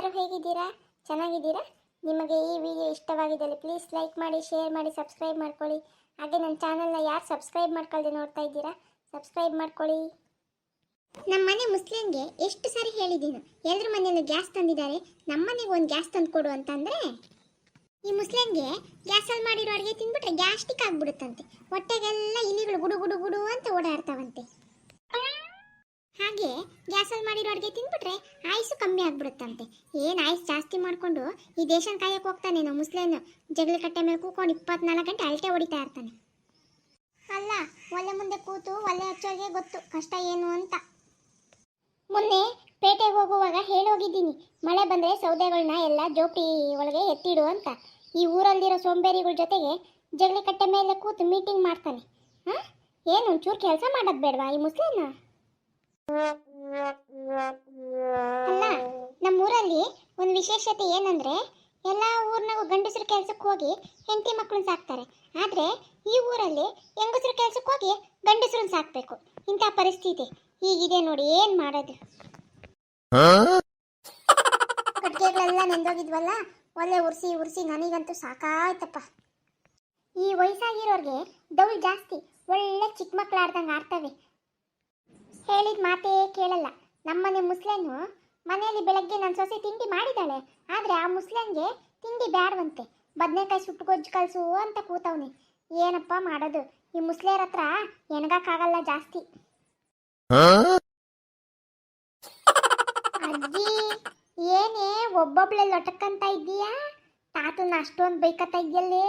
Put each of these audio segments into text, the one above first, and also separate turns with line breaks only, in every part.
ಎಲ್ಲರೂ ಹೇಗಿದ್ದೀರಾ? ಚೆನ್ನಾಗಿದ್ದೀರಾ? ನಿಮಗೆ ಈ ವಿಡಿಯೋ ಇಷ್ಟವಾಗಿದ್ದಲ್ಲಿ ಪ್ಲೀಸ್ ಲೈಕ್ ಮಾಡಿ ಶೇರ್ ಮಾಡಿ ಸಬ್ಸ್ಕ್ರೈಬ್ ಮಾಡ್ಕೊಳ್ಳಿ. ಹಾಗೆ ನನ್ನ ಚಾನಲ್ನ ಯಾರು ಸಬ್ಸ್ಕ್ರೈಬ್ ಮಾಡ್ಕೊಳ್ದೆ ನೋಡ್ತಾ ಇದ್ದೀರಾ ಸಬ್ಸ್ಕ್ರೈಬ್ ಮಾಡ್ಕೊಳ್ಳಿ. ನಮ್ಮ ಮನೆ ಮುಸ್ಲಿಂಗೆ ಎಷ್ಟು ಸಾರಿ ಹೇಳಿದ್ದೀನಿ. ಎಲ್ಲರ ಮನೆಯಲ್ಲೂ ಗ್ಯಾಸ್ ತಂದಿದ್ದಾರೆ. ನಮ್ಮ ಮನೆಗೆ ಒಂದು ಗ್ಯಾಸ್ ತಂದು ಕೊಡು ಅಂತಂದರೆ? ಈ ಮುಸ್ಲಿಂಗೆ ಗ್ಯಾಸಲ್ಲಿ ಮಾಡಿರೋ ಅಡುಗೆ ತಿಂದ್ಬಿಟ್ರೆ ಗ್ಯಾಸ್ಟಿಕ್ ಆಗಿಬಿಡುತ್ತಂತೆ. ಹೊಟ್ಟೆಗೆಲ್ಲ ಇಲಿಗಳು ಗುಡು ಗುಡು ಗುಡು ಅಂತ ಓಡಾಡ್ತಾವಂತೆ. ಹಾಗೆ ಗ್ಯಾಸಲ್ಲಿ ಮಾಡಿರೋ ಅಡುಗೆ ತಿಂದ್ಬಿಟ್ರೆ ಆಯಸ್ಸು ಕಮ್ಮಿ ಆಗ್ಬಿಡುತ್ತಂತೆ. ಏನು ಆಯುಸ್ ಜಾಸ್ತಿ ಮಾಡಿಕೊಂಡು ಈ ದೇಶನ ಕಾಯಕ್ಕೆ ನಾವು ಮುಸ್ಲೇನು ಜಗಳ ಕಟ್ಟೆ ಮೇಲೆ ಕೂಕೊಂಡು ಇಪ್ಪತ್ನಾಲ್ಕು ಗಂಟೆ ಅಳತೆ ಹೊಡಿತಾ ಇರ್ತಾನೆ. ಅಲ್ಲ, ಒಲೆ ಮುಂದೆ ಕೂತು ಒಲೆ ಹಚ್ಚೋಗೆ ಗೊತ್ತು ಕಷ್ಟ ಏನು ಅಂತ. ಮೊನ್ನೆ ಪೇಟೆಗೆ ಹೋಗುವಾಗ ಹೇಳೋಗಿದ್ದೀನಿ ಮಳೆ ಬಂದರೆ ಸೌದೆಗಳನ್ನ ಎಲ್ಲ ಜೋಪಡಿ ಒಳಗೆ ಎತ್ತಿಡು ಅಂತ. ಈ ಊರಲ್ಲಿರೋ ಸೋಂಬೇರಿಗಳ ಜೊತೆಗೆ ಜಗಳ ಕಟ್ಟೆ ಮೇಲೆ ಕೂತು ಮೀಟಿಂಗ್ ಮಾಡ್ತಾನೆ. ಹಾಂ? ಏನು, ಒಂಚೂರು ಕೆಲಸ ಮಾಡೋದು ಬೇಡವಾ ಈ ಮುಸ್ಲಿಮ್ನ? ಅಲ್ಲ, ನಮ್ಮೂರಲ್ಲಿ ಒಂದು ವಿಶೇಷತೆ ಏನಂದ್ರೆ, ಎಲ್ಲ ಊರ್ನಾಗೂ ಗಂಡಸರು ಕೆಲ್ಸಕ್ಕೆ ಹೋಗಿ ಹೆಂಡತಿ ಮಕ್ಕಳನ್ನ ಸಾಕ್ತಾರೆ. ಆದ್ರೆ ಈ ಊರಲ್ಲಿ ಹೆಂಗಸರು ಕೆಲ್ಸಕ್ಕೆ ಹೋಗಿ ಗಂಡಸರನ್ನ ಸಾಕ್ಬೇಕು. ಇಂಥ ಪರಿಸ್ಥಿತಿ. ಈಗಿದೆ ನೋಡಿ ಏನು ಮಾಡೋದು. ಕಟ್ಟಿಗೆಗಳೆಲ್ಲ ನೆಂದೋಗಿದ್ವಲ್ಲ, ಒಲೆ ಉರ್ಸಿ ಉರ್ಸಿ ನನಗಂತೂ ಸಾಕಾಯ್ತಪ್ಪ. ಈ ವಯಸ್ಸಾಗಿರೋರಿಗೆ ದೌಲ್ ಜಾಸ್ತಿ, ಒಳ್ಳೆ ಚಿಕ್ಕ ಮಕ್ಳು ಆಡ್ದಂಗೆ ಆಡ್ತವೆ. ಹೇಳಿದ ಮಾತೇ ಕೇಳಲ್ಲ. ನಮ್ಮನೆ ಮುಸ್ಲೆನು ಮನೆಯಲ್ಲಿ ಬೆಳಗ್ಗೆ ನನ್ನ ಸೊಸೆ ತಿಂಡಿ ಮಾಡಿದಾಳೆ. ಆದರೆ ಆ ಮುಸ್ಲೆನ್ಗೆ ತಿಂಡಿ ಬ್ಯಾಡವಂತೆ. ಬದನೆಕಾಯಿ ಸುಟ್ಟು ಗೊಜ್ಜು ಕಳಿಸು ಅಂತ ಕೂತವ್ನಿ. ಏನಪ್ಪ ಮಾಡೋದು? ಈ ಮುಸ್ಲಿಯರ ಹತ್ರ ಎಣಗಕ್ಕಾಗಲ್ಲ ಜಾಸ್ತಿ. ಅಜ್ಜಿ, ಏನೇ ಒಬ್ಬೊಬ್ಳೆ ಲೊಟಕ್ಕಂತ ಇದ್ದೀಯಾ? ತಾತನ ಅಷ್ಟೊಂದು ಬೈಕತ್ತ ಇದೆಯಲ್ಲೇ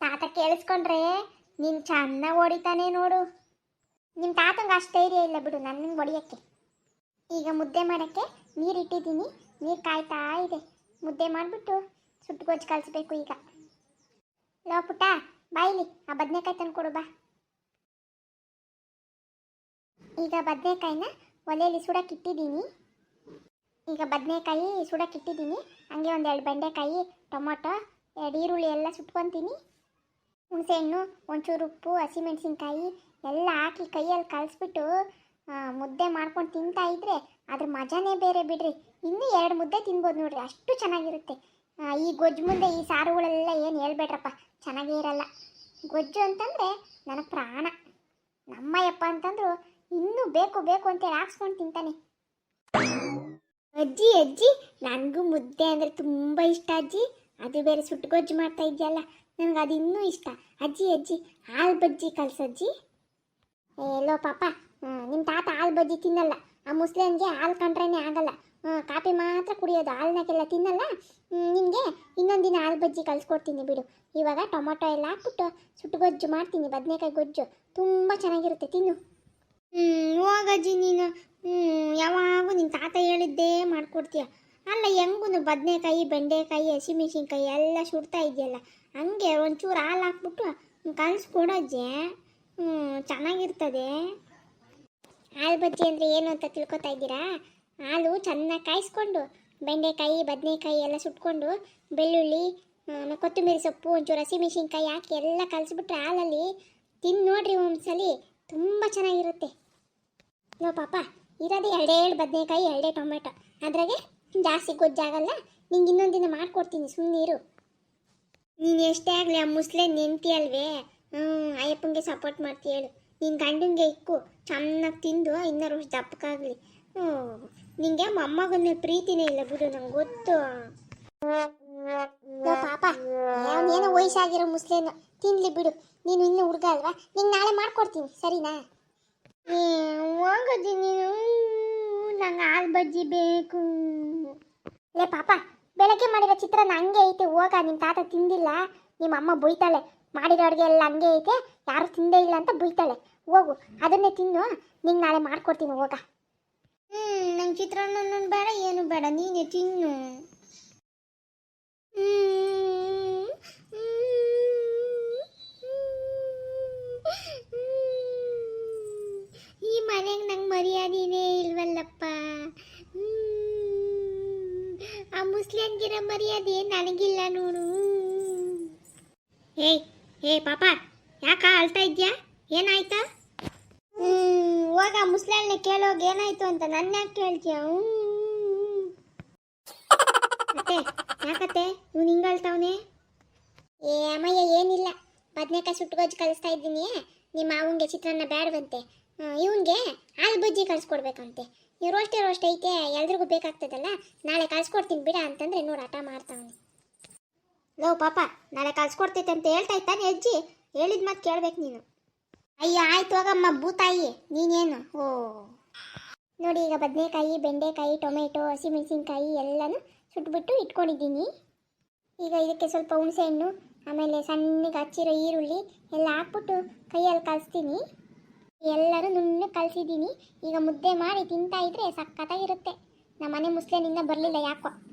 ತಾತ ಕೇಳಿಸ್ಕೊಂಡ್ರೆ ನೀನು ಚೆನ್ನಾಗಿ ಹೊಡಿತಾನೆ ನೋಡು. ನಿಮ್ಮ ತಾತಂಗೆ ಅಷ್ಟು ಧೈರ್ಯ ಇಲ್ಲ ಬಿಡು ನನ್ನ ಹೊಡಿಯೋಕ್ಕೆ. ಈಗ ಮುದ್ದೆ ಮಾಡೋಕ್ಕೆ ನೀರು ಇಟ್ಟಿದ್ದೀನಿ, ನೀರು ಕಾಯ್ತಾ ಇದೆ. ಮುದ್ದೆ ಮಾಡಿಬಿಟ್ಟು ಸುಟ್ಟು ಗೊಜ್ಜು ಕಲಿಸ್ಬೇಕು ಈಗ. ಲೋ ಪುಟ್ಟ ಬಾಯಿಲಿ ಆ ಬದನೆಕಾಯಿ ತಂದು ಕೊಡು, ಬಾ. ಈಗ ಬದನೆಕಾಯಿನ ಒಲೆಯಲ್ಲಿ ಸುಡಕ್ಕೆ ಇಟ್ಟಿದ್ದೀನಿ. ಈಗ ಬದನೆಕಾಯಿ ಸುಡಕ್ಕೆ ಇಟ್ಟಿದ್ದೀನಿ. ಹಂಗೆ ಒಂದೆರಡು ಬೆಂಡೆಕಾಯಿ, ಟೊಮೊಟೊ, ಎರಡು ಈರುಳ್ಳಿ ಎಲ್ಲ ಸುಟ್ಕೊತೀನಿ. ಹುಣಸೆಹಣ್ಣು, ಒಂಚೂರು ಉಪ್ಪು, ಹಸಿಮೆಣಸಿನ್ಕಾಯಿ ಎಲ್ಲ ಹಾಕಿ ಕೈಯಲ್ಲಿ ಕಲಿಸ್ಬಿಟ್ಟು ಮುದ್ದೆ ಮಾಡ್ಕೊಂಡು ತಿಂತಾ ಇದ್ರೆ ಅದ್ರ ಮಜಾನೇ ಬೇರೆ ಬಿಡ್ರಿ. ಇನ್ನೂ ಎರಡು ಮುದ್ದೆ ತಿನ್ಬೋದು ನೋಡ್ರಿ, ಅಷ್ಟು ಚೆನ್ನಾಗಿರುತ್ತೆ. ಈ ಗೊಜ್ಜು ಮುಂದೆ ಈ ಸಾರುಗಳೆಲ್ಲ ಏನು ಹೇಳ್ಬೇಡ್ರಪ್ಪ, ಚೆನ್ನಾಗೇ ಇರಲ್ಲ. ಗೊಜ್ಜು ಅಂತಂದರೆ ನನಗೆ ಪ್ರಾಣ. ನಮ್ಮಯ್ಯಪ್ಪ ಅಂತಂದ್ರು ಇನ್ನೂ ಬೇಕು ಬೇಕು ಅಂತೇಳಿ ಹಾಕ್ಸ್ಕೊಂಡು ತಿಂತಾನೆ. ಅಜ್ಜಿ ಅಜ್ಜಿ, ನನಗೂ ಮುದ್ದೆ ಅಂದರೆ ತುಂಬ ಇಷ್ಟ ಅಜ್ಜಿ. ಅದು ಬೇರೆ ಸುಟ್ಟು ಗೊಜ್ಜು ಮಾಡ್ತಾ ಇದೆಯಲ್ಲ, ನನಗೆ ಅದು ಇನ್ನೂ ಇಷ್ಟ. ಅಜ್ಜಿ ಅಜ್ಜಿ, ಹಾಲು ಬಜ್ಜಿ ಕಲ್ಸಜ್ಜಿ ಎಲ್ಲೋ ಪಾಪ. ನಿಮ್ಮ ತಾತ ಹಾಲು ಬಜ್ಜಿ ತಿನ್ನಲ್ಲ. ಆ ಮುಸ್ಲಿಮ್ಗೆ ಹಾಲು ಕಂಡ್ರೇನೆ ಆಗಲ್ಲ. ಕಾಫಿ ಮಾತ್ರ ಕುಡಿಯೋದು ಹಾಲ್ನಾಗೆಲ್ಲ ತಿನ್ನಲ್ಲ. ನಿಮಗೆ ಇನ್ನೊಂದು ದಿನ ಹಾಲು ಬಜ್ಜಿ ಕಲಿಸ್ಕೊಡ್ತೀನಿ ಬಿಡು. ಇವಾಗ ಟೊಮೊಟೊ ಎಲ್ಲ ಹಾಕ್ಬಿಟ್ಟು ಸುಟ್ಟು ಗೊಜ್ಜು ಮಾಡ್ತೀನಿ, ಬದನೆಕಾಯಿ ಗೊಜ್ಜು. ತುಂಬ ಚೆನ್ನಾಗಿರುತ್ತೆ, ತಿನ್ನು. ಹ್ಞೂ ಹೋಗಜ್ಜಿ ನೀನು. ಯಾವಾಗೂ ನಿನ್ನ ತಾತ ಹೇಳಿದ್ದೇ ಮಾಡ್ಕೊಡ್ತೀಯ. ಅಲ್ಲ ಹೆಂಗೂ ಬದನೆಕಾಯಿ, ಬೆಂಡೆಕಾಯಿ, ಹಸಿಮೆಣ್ಸಿನ್ಕಾಯಿ ಎಲ್ಲ ಸುಡ್ತಾ ಇದೆಯಲ್ಲ. ಹಂಗೆ ಒಂಚೂರು ಹಾಲು ಹಾಕ್ಬಿಟ್ಟು ಕಲಿಸ್ಕೊಡಜ್ಜೆ ಹ್ಞೂ ಚೆನ್ನಾಗಿರ್ತದೆ. ಹಾಲು ಬಜ್ಜಿ ಅಂದರೆ ಏನು ಅಂತ ತಿಳ್ಕೊತಾ ಇದ್ದೀರಾ? ಹಾಲು ಚೆನ್ನಾಗಿ ಕಾಯಿಸ್ಕೊಂಡು, ಬೆಂಡೆಕಾಯಿ, ಬದನೆಕಾಯಿ ಎಲ್ಲ ಸುಟ್ಕೊಂಡು, ಬೆಳ್ಳುಳ್ಳಿ ಕೊತ್ತಂಬರಿ ಸೊಪ್ಪು, ಒಂಚೂರು ಹಸಿಮೆಣಸಿನ್ಕಾಯಿ ಹಾಕಿ ಎಲ್ಲ ಕಲಿಸ್ಬಿಟ್ರೆ ಹಾಲಲ್ಲಿ ತಿಂದು ನೋಡ್ರಿ ಒಂದ್ಸಲಿ ತುಂಬ ಚೆನ್ನಾಗಿರುತ್ತೆ. ನೋ ಪಾಪ, ಇರೋದು ಎರಡೆರಡು ಬದನೆಕಾಯಿ, ಎರಡೇ ಟೊಮೆಟೊ ಅದ್ರಾಗೆ ಜಾಸ್ತಿ ಗೊಜ್ಜಾಗಲ್ಲ, ನಿಂಗೆ ಇನ್ನೊಂದು ದಿನ ಸುಮ್ಮನೆ ಸುಮ್ಮನಿರು ನೀನು ಎಷ್ಟೇ ಆಗಲಿ ಆ ಮುಸ್ಲೆ ನೆಂತಿ ಅಲ್ವೇ? ಹ್ಞೂ ಅಯ್ಯಪ್ಪಂಗೆ ಸಪೋರ್ಟ್ ಮಾಡ್ತಿ ಹೇಳು. ನಿನ್ನ ಗಂಡಂಗೆ ಇಕ್ಕು. ಚೆನ್ನಾಗಿ ತಿಂದು ಇನ್ನೂರು ವರ್ಷ ದಪ್ಪಕ್ಕಾಗಲಿ ಹ್ಞೂ ನಿಂಗೆ ಮೊಮ್ಮಗನ ಪ್ರೀತಿನೇ ಇಲ್ಲ ಬಿಡು, ನಂಗೆ ಗೊತ್ತು. ಪಾಪ ಅವನೇನೋ ವಯಸ್ಸಾಗಿರೋ ಮುಸ್ಲೇನು ತಿನ್ಲಿ ಬಿಡು. ನೀನು ಇನ್ನೂ ಹುಡುಗ ಅಲ್ವಾ? ನಿಂಗೆ ನಾಳೆ ಮಾಡ್ಕೊಡ್ತೀನಿ, ಸರಿನಾ? ಹೋಗೋದು ನೀನು. ನಂಗೆ ಹಾಲು ಬಜ್ಜಿ ಬೇಕು. ಲೇ ಪಾಪ, ಬೆಳಗ್ಗೆ ಮಾಡಿರೋ ಚಿತ್ರಾನ್ನ ಹಂಗೆ ಐತೆ. ಹೋಗ ನಿಮ್ಮ ತಾತ ತಿಂದಿಲ್ಲ. ನಿಮ್ಮ ಅಮ್ಮ ಬೈತಾಳೆ. ಮಾಡಿರೋ ಅಡುಗೆ ಎಲ್ಲ ಹಂಗೆ ಐತೆ, ಯಾರು ತಿಂದೇ ಇಲ್ಲ ಅಂತ ಬೈತಾಳೆ ಹೋಗು, ಅದನ್ನೇ ತಿನ್ನು, ನಿಂಗೆ ನಾಳೆ ಮಾಡ್ಕೊಡ್ತೀನಿ, ಹೋಗ ಹ್ಞೂ ನಂಗೆ ಚಿತ್ರಾನ್ನ ಬೇಡ, ಏನು ಬೇಡ, ನೀನೇ ತಿನ್ನು. ಈ ಮನೆಗೆ ನಂಗೆ ಮರ್ಯಾದೆನೇ ಇಲ್ವಲ್ಲಪ್ಪ. ಆ ಮುಸ್ಲಿಂಗಿರೋ ಮರ್ಯಾದೆ ನನಗಿಲ್ಲ ನೋಡು ಏಯ್ ಏ ಪಾಪ ಯಾಕ ಅಳ್ತಾ ಇದ್ಯಾ? ಏನಾಯ್ತಾ? ಹೋಗ ಮುಸ್ಲಲ್ಲಿ ಕೇಳೋಗಿ ಏನಾಯ್ತು ಅಂತ ನನ್ನ ಯಾಕೆ ಕೇಳ್ತೀಯ? ಅತ್ತೆ ಯಾಕತ್ತೆ? ಇವ್ನು ಹಿಂಗಳ್ತಾವನೆ ಏ ಅಮ್ಮಯ್ಯ ಏನಿಲ್ಲ. ಬದನೆಕಾಯಿ ಸುಟ್ಟುಗೊಜ್ಜು ಕಲಿಸ್ತಾ ಇದ್ದೀನಿ. ನಿಮ್ಮ ಅವನಿಗೆ ಚಿತ್ರಾನ್ನ ಬೇಡವಂತೆ ಇವನಿಗೆ ಹಾಲು ಬಜ್ಜಿ ಕಳ್ಸ್ಕೊಡ್ಬೇಕಂತೆ. ನೀವು ರೋಷ್ಟೇ ರೋಸ್ಟ್ ಐತೆ ಎಲ್ರಿಗೂ ಬೇಕಾಗ್ತದಲ್ಲ? ನಾಳೆ ಕಳ್ಸ್ಕೊಡ್ತೀನಿ ಬಿಡ ಅಂತಂದ್ರೆ ನೋಡಿ ಹಠ ಮಾಡ್ತಾವನೆ. ಲೋ, ಪಾಪ, ನಾಳೆ ಕಳ್ಸ್ಕೊಡ್ತೈತೆ ಅಂತ ಹೇಳ್ತಾ ಇತ್ತಾನೆ ಅಜ್ಜಿ. ಹೇಳಿದ ಮಾತು ಕೇಳ್ಬೇಕು ನೀನು. ಅಯ್ಯ, ಆಯ್ತು ಹೋಗಮ್ಮ, ಭೂತಾಯಿ, ನೀನೇನು? ಓ. ನೋಡಿ ಈಗ ಬದನೆಕಾಯಿ, ಬೆಂಡೆಕಾಯಿ, ಟೊಮೆಟೊ, ಹಸಿಮೆಣಸಿನ್ಕಾಯಿ ಎಲ್ಲನೂ ಸುಟ್ಬಿಟ್ಟು ಇಟ್ಕೊಂಡಿದ್ದೀನಿ. ಈಗ ಇದಕ್ಕೆ ಸ್ವಲ್ಪ ಹುಣಸೆಹಣ್ಣು ಆಮೇಲೆ ಸಣ್ಣಗೆ ಹಚ್ಚಿರೋ ಈರುಳ್ಳಿ ಎಲ್ಲ ಹಾಕ್ಬಿಟ್ಟು ಕೈಯಲ್ಲಿ ಕಲಿಸ್ತೀನಿ. ಎಲ್ಲರೂ ನುಣ್ಣು ಕಲಿಸಿದ್ದೀನಿ. ಈಗ ಮುದ್ದೆ ಮಾಡಿ ತಿಂತಾ ಇದ್ರೆ ಸಖತ್ತಾಗಿರುತ್ತೆ. ನಮ್ಮ ಮನೆ ಮುಸ್ಲಿನಿಂದ ಬರಲಿಲ್ಲ ಯಾಕೋ.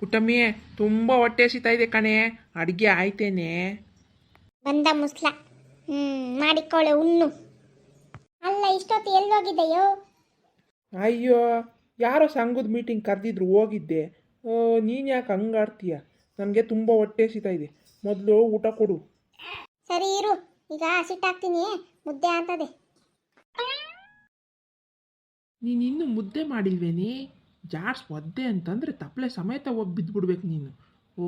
ಪುಟ್ಟಮ್ಮಿ ತುಂಬ ಹೊಟ್ಟೆ ಹಸಿತಾ ಇದೆ ಕಣೆ. ಅಡುಗೆ ಆಯ್ತೇನೆ.
ಬಂದ ಮುಸ್ಲ. ಹ್ಞೂ ಮಾಡಿಕೊಳ್ಳೆ ಉಣ್ಣು. ಅಲ್ಲ ಇಷ್ಟೊತ್ತು ಎಲ್ಲೋಗಿದ್ದೆಯೋ
ಅಯ್ಯೋ ಯಾರೋ ಸಂಘದ ಮೀಟಿಂಗ್ ಕರೆದಿದ್ರು ಹೋಗಿದ್ದೆ. ನೀನು ಯಾಕೆ ಹಂಗಾಡ್ತೀಯ ನನಗೆ ತುಂಬ ಹೊಟ್ಟೆ ಹಸಿತಾ ಇದೆ. ಮೊದಲು ಊಟ ಕೊಡು.
ಸರಿ ಇರು. ಈಗ ಸಿಟ್ಟಾಕ್ತೀನಿ ಮುದ್ದೆ ಅಂತದೆ
ನೀನು ಇನ್ನೂ ಮುದ್ದೆ ಮಾಡಿಲ್ವೇನಿ? ಜಾಡ್ಸ್ ಒದ್ದೆ ಅಂತಂದ್ರೆ ತಪ್ಪಲೆ ಸಮೇತ ಹೋಗಿ ಬಿದ್ದುಬಿಡ್ಬೇಕು ನೀನು. ಓ.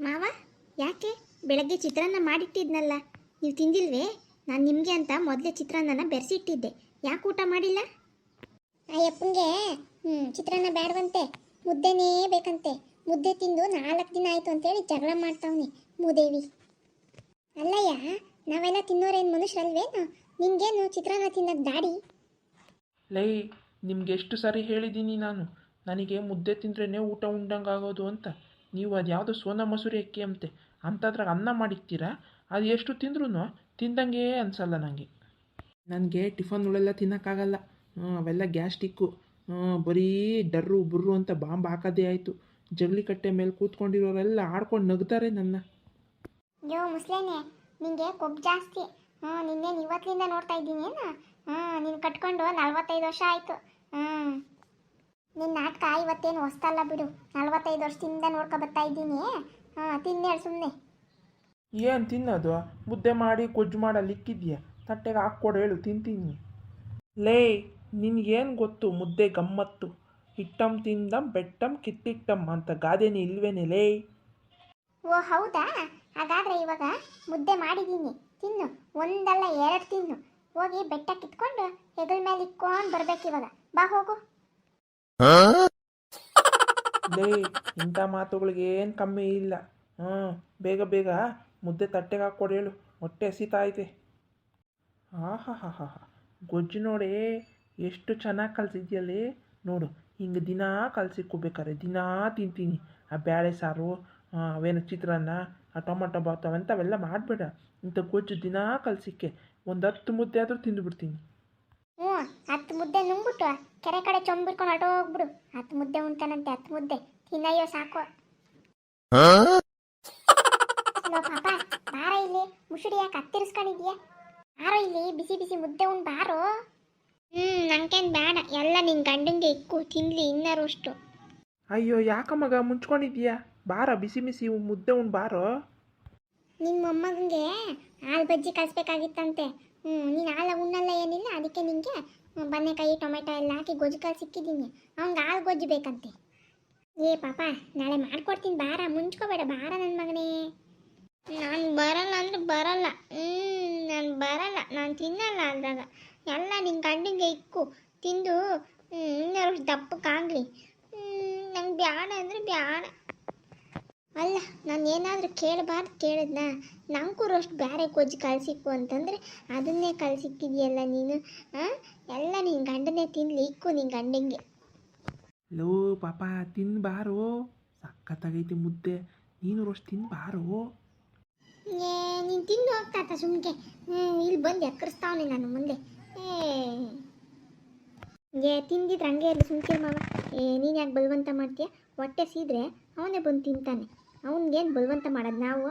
ಮಾವ ಯಾಕೆ? ಬೆಳಗ್ಗೆ ಚಿತ್ರಾನ್ನ ಮಾಡಿಟ್ಟಿದ್ನಲ್ಲ. ನೀವು ತಿಂದಿಲ್ವೇ? ನಾನು ನಿಮಗೆ ಅಂತ ಮೊದಲೇ ಚಿತ್ರಾನ್ನನ ಬೆರೆಸಿಟ್ಟಿದ್ದೆ. ಯಾಕೆ ಊಟ ಮಾಡಿಲ್ಲ? ಅಯ್ಯಪ್ಪಂಗೆ ಹ್ಞೂ ಚಿತ್ರಾನ್ನ ಬೇಡವಂತೆ ಮುದ್ದೆನೇ ಬೇಕಂತೆ. ಮುದ್ದೆ ತಿಂದು ನಾಲ್ಕು ದಿನ ಆಯಿತು ಅಂತೇಳಿ ಜಗಳ ಮಾಡ್ತಾವ್ನಿ ಮೂದೇವಿ. ಅಲ್ಲಯ್ಯ ನಾವೆಲ್ಲ ತಿನ್ನೋರೇನು ಮನುಷ್ಯರಲ್ವೇನು? ನಿಮಗೇನು ಚಿತ್ರಾನ್ನ ತಿನ್ನೋದು ದಾಡಿ?
ಲೈ ನಿಮ್ಗೆ ಎಷ್ಟು ಸಾರಿ ಹೇಳಿದ್ದೀನಿ ನಾನು? ನನಗೆ ಮುದ್ದೆ ತಿಂದ್ರೇ ಊಟ ಉಂಡಂಗೆ ಆಗೋದು ಅಂತ. ನೀವು ಅದು ಯಾವುದೋ ಸೋನಾ ಮಸೂರಿ ಅಕ್ಕಿ ಅಂತೆ ಅಂಥದ್ರಾಗ ಅನ್ನ ಮಾಡಿರ್ತೀರಾ? ಅದು ಎಷ್ಟು ತಿಂದ್ರೂ ತಿಂದಂಗೆ ಅನಿಸಲ್ಲ ನನಗೆ ನನಗೆ ಟಿಫನ್ಗಳೆಲ್ಲ ತಿನ್ನೋಕ್ಕಾಗಲ್ಲ. ಅವೆಲ್ಲ ಗ್ಯಾಸ್ಟಿಕ್ಕು. ಬರೀ ಡರ್ರು ಬುರ್ರು ಅಂತ ಬಾಂಬ್ ಹಾಕೋದೇ ಆಯಿತು. ಜಗಲಿ ಕಟ್ಟೆ ಮೇಲೆ ಕೂತ್ಕೊಂಡಿರೋರೆಲ್ಲ ಆಡ್ಕೊಂಡು ನಗ್ತಾರೆ ನನ್ನ.
ಯೋ ಮುಸ್ಲೇನೆ ನಿಂಗೆ ಕೊಬ್ಬು ಜಾಸ್ತಿ. ಹ್ಞೂ ನಿನ್ನೇನು ಇವತ್ತಿನಿಂದ ನೋಡ್ತಾ ಇದ್ದೀನಿ ಏನು? ಹ್ಞೂ ನೀನು ಕಟ್ಕೊಂಡು ನಲ್ವತ್ತೈದು ವರ್ಷ ಆಯಿತು. ಹ್ಞೂ ನಿನ್ನ ನಾಟಕ ಇವತ್ತೇನು ಹೊಸ್ತಲ್ಲ ಬಿಡು. ನಲ್ವತ್ತೈದು ವರ್ಷದಿಂದ ನೋಡ್ಕೊ ಬರ್ತಾ ಇದ್ದೀನಿ. ಹಾಂ ತಿನ್ನೇಳು ಸುಮ್ಮನೆ
ಏನು ತಿನ್ನೋದು? ಮುದ್ದೆ ಮಾಡಿ ಕೊಜ್ಜು ಮಾಡಲ್ಲಿ ಇಕ್ಕಿದ್ಯಾ? ತಟ್ಟೆಗೆ ಹಾಕ್ಕೊಡು ಹೇಳು ತಿಂತೀನಿ. ಲೇ ನಿನಗೇನು ಗೊತ್ತು? ಮುದ್ದೆ ಗಮ್ಮತ್ತು. ಹಿಟ್ಟಂ ತಿಂದಂ ಬೆಟ್ಟಂ ಕಿತ್ತಿಟ್ಟಂ ಅಂತ ಗಾದೆನೇ ಇಲ್ವೇನೆ ಲೇ?
ಓ ಹೌದಾ? ಹಾಗಾದ್ರೆ ಇವಾಗ ಮುದ್ದೆ ಮಾಡಿದ್ದೀನಿ. ತಿನ್ನು. ಒಂದಲ್ಲ ಎರಡು ತಿನ್ನು. ಹೋಗಿ ಬೆಟ್ಟ ಕಿತ್ಕೊಂಡು ಹೆಗಲ ಮೇಲೆ ಇಕ್ಕೊಂಡು ಬರ್ಬೇಕು ಇವಾಗ. ಬಾ ಹೋಗು.
ಲೇ ಇಂಥ ಮಾತುಗಳಿಗೆ ಏನು ಕಮ್ಮಿ ಇಲ್ಲ. ಹಾಂ ಬೇಗ ಬೇಗ ಮುದ್ದೆ ತಟ್ಟೆಗೆ ಹಾಕ್ಕೊಡು ಹೇಳು. ಹೊಟ್ಟೆ ಹಸಿತಾ ಐತೆ. ಹಾ ಹಾ ಹಾ ಹಾಂ. ಗೊಜ್ಜು ನೋಡಿ ಎಷ್ಟು ಚೆನ್ನಾಗಿ ಕಲ್ಸಿದ್ಯಲ್ಲಿ. ನೋಡು ಹಿಂಗೆ ದಿನಾ ಕಲ್ಸಿಕ್ಕೋಬೇಕಾರೆ ದಿನಾ ತಿಂತೀನಿ. ಆ ಬೇಳೆ ಸಾರು ಆ, ಅವೇನು ಚಿತ್ರಾನ್ನ ಆ ಟೊಮೊಟೊ ಬಾತು ಅವೆಂಥವೆಲ್ಲ ಮಾಡಬೇಡ. ಇಂಥ ಗೊಜ್ಜು ದಿನಾ ಕಲ್ಸಿಕ್ಕೆ ಒಂದು ಹತ್ತು ಮುದ್ದೆ ಆದರೂ ತಿಂದುಬಿಡ್ತೀನಿ
ಹ್ಞೂ ಹತ್ತು ಮುದ್ದೆ ನುಂಗ್ಬಿಟ್ಟು ಕೆರೆ ಕಡೆ ಚೊಂಬಿಟ್ಕೊಂಡು ಹೋಗ್ಬಿಡು. ಹತ್ತು ಮುದ್ದೆ ಉಂಟಾನಂತೆ ಹತ್ತು ಮುದ್ದೆ. ತಿನ್ನಯ್ಯೋ ಸಾಕು. ಹಲೋ ಪಾಪ ಬಾರ ಇಲ್ಲಿ. ಮುಸುಡಿ ಯಾಕೆ ಹತ್ತಿರಿಸ್ಕೊಂಡಿದ್ಯಾ ಬಾರೋ ಇಲ್ಲಿ ಬಿಸಿ ಬಿಸಿ ಮುದ್ದೆ ಉಂಡು ಬಾರೋ. ಹ್ಞೂ ನಂಗೇನು ಬೇಡ. ಎಲ್ಲ ನಿನ್ನ ಗಂಡಂಗೆ ಇಕ್ಕು ತಿನ್ಲಿ ಇನ್ನರು ಅಷ್ಟು
ಅಯ್ಯೋ ಯಾಕಮ್ಮಗ ಮಗ ಮುಂಚ್ಕೊಂಡಿದ್ಯಾ? ಬಾರ ಬಿಸಿ ಬಿಸಿ ಮುದ್ದೆ ಉಂಡು ಬಾರೋ.
ನಿಮ್ಮ ಮೊಮ್ಮಗಂಗೆ ಹಾಲು ಬಜ್ಜಿ ಕಲಿಸ್ಬೇಕಾಗಿತ್ತಂತೆ. ಹ್ಞೂ ನೀನು ಹಾಲು ಉಣ್ಣಲ್ಲ ಏನಿಲ್ಲ, ಅದಕ್ಕೆ ನಿನಗೆ ಬನ್ನೆಕಾಯಿ ಟೊಮೆಟೊ ಎಲ್ಲ ಹಾಕಿ ಗೊಜ್ಜು ಸಿಕ್ಕಿದ್ದೀನಿ. ಅವ್ನಿಗೆ ಹಾಲು ಗೊಜ್ಜು ಬೇಕಂತೆ. ಏ, ಪಾಪ, ನಾಳೆ ಮಾಡ್ಕೊಡ್ತೀನಿ, ಬಾರ, ಮುಂಚ್ಕೋಬೇಡ, ಬಾರ ನನ್ನ ಮಗನೇ. ನಾನು ಬರಲ್ಲ ಅಂದ್ರೆ ಬರಲ್ಲ. ಹ್ಞೂ ನಾನು ಬರಲ್ಲ, ನಾನು ತಿನ್ನಲ್ಲ ಅಂದಾಗ. ಎಲ್ಲ ನಿನ್ನ ಗಂಡಿಗೆ ಇಕ್ಕು, ತಿಂದು ಇನ್ನೂ ದಪ್ಪಕ್ಕಾಗಲಿ ನಂಗೆ ಬ್ಯಾಡ ಅಂದರೆ ಬ್ಯಾಡ. ಅಲ್ಲ ನಾನು ಏನಾದರೂ ಕೇಳಬಾರ್ದು ಕೇಳಿದ್ನ? ನಂಕೂರು ಅಷ್ಟು ಬೇರೆ ಗೊಜ್ಜು ಕಳ್ಸಿಕ್ಕು ಅಂತಂದರೆ ಅದನ್ನೇ ಕಳಿಸಿಕ್ಕಿದೆಯಲ್ಲ ನೀನು ಹಾಂ ಎಲ್ಲ ನಿನ್ನ ಗಂಡನೇ ತಿನ್ಲಿ ಇಕ್ಕು ನಿನ್ನ ಗಂಡಂಗೆ.
ಲೋ ಪಾಪ ತಿನ್ ಸಕ್ಕತ್ತಾಗೈತೆ ಮುದ್ದೆ. ನೀನು ರೋಸ್ಟ್ ತಿನ್ ಬಾರೋ
ಏ ನೀನು ತಿಂದು ಹೋಗ್ತಾತ ಸುಮ್ಕೆ? ಇಲ್ಲಿ ಬಂದು ಎಕ್ಕರಿಸ್ತಾವನೆ ನಾನು ಮುಂದೆ. ಏ. ಏ ತಿಂದಿದ್ರೆ ಹಂಗೆ ಇರಲಿ ಸುಮ್ಕೆ ಮಾವ. ಏ ನೀನು ಯಾಕೆ ಬಲವಂತ ಮಾಡ್ತೀಯ? ಹೊಟ್ಟೆ ಸೀದ್ರೆ ಅವನೇ ಬಂದು ತಿಂತಾನೆ. ಅವನಿಗೇನು ಬಲವಂತ ಮಾಡೋದು ನಾವು?